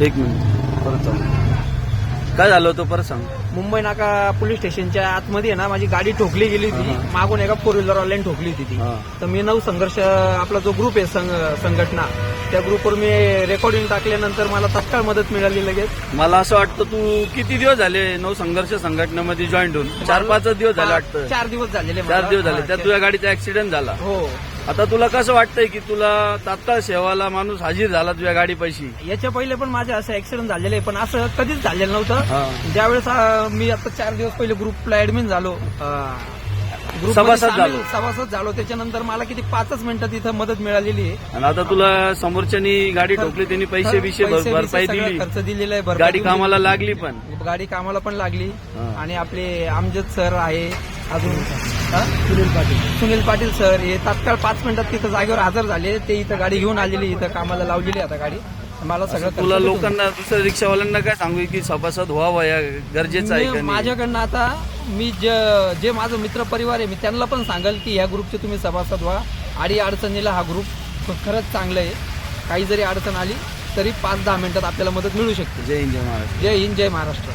एक मिनिट. परत काय झालं होतं? परत सांग. मुंबई नाका पोलीस स्टेशनच्या आतमध्ये आहे ना माझी गाडी ठोकली गेली होती. मागून एका फोर व्हीलर वाल्याने ठोकली होती ती. तर मी नऊ संघर्ष आपला जो ग्रुप आहे संघ- संघटना त्या ग्रुपवर मी रेकॉर्डिंग टाकल्यानंतर मला तत्काळ मदत मिळाली लगेच. मला असं वाटतं तू किती दिवस झाले नऊ संघर्ष संघटनेमध्ये जॉईन होऊन? चार पाच दिवस झाले वाटतं. चार दिवस झालेले चार. दिवस झाले. त्यात तुझ्या गाडीचा ऍक्सिडेंट झाला. हो. आता तुला कसं वाटतंय की तुला तात्काळ सेवाला माणूस हजीर झाला तुझ्या गाडी पैशी याच्या पहिले पण माझे असं ऍक्सिडेंट झालेले आहे, पण असं कधीच झालेलं नव्हतं. हा. ज्यावेळेस अं, मी आता चार दिवस पहिले ग्रुपला ऍडमिन झालो. ग्रुप सभासद झालो. सभासद झालो. त्याच्यानंतर मला किती पाचच मिनिटात इथं मदत मिळालेली आहे. आणि आता तुला समोरच्यानी गाडी ठोकली त्यांनी पैसे बिशे भर- पैसे- भरपाई सगळं दिली. खर्च दिलेला आहे भरपाई गाडी. कामाला लागली पण. गाडी कामाला पण लागली. हा. आणि आपले आमजद सर आहे. अजून हा? सुनील पाटील. सुनील पाटील सर हे तात्काळ पाच मिनिटात तिथं जागेवर हजर झाले. ते इथं गाडी घेऊन आलेली इथं कामाला लावलेली आता गाडी. मला सगळं तुला लोकांना दुसऱ्या रिक्षावाल्यांना काय सांगू की सभासद व्हावा या गरजेचं आहे? माझ्याकडनं आता मी जे जे माझं मित्र परिवार आहे मी त्यांना पण सांगेल की ह्या ग्रुपचे तुम्ही सभासद व्हा. आणि अडचणीला हा ग्रुप खरंच चांगलं आहे. काही जरी अडचण आली तरी पाच दहा मिनिटात आपल्याला मदत मिळू शकते. जय हिंद जय महाराष्ट्र. जय हिंद जय महाराष्ट्र.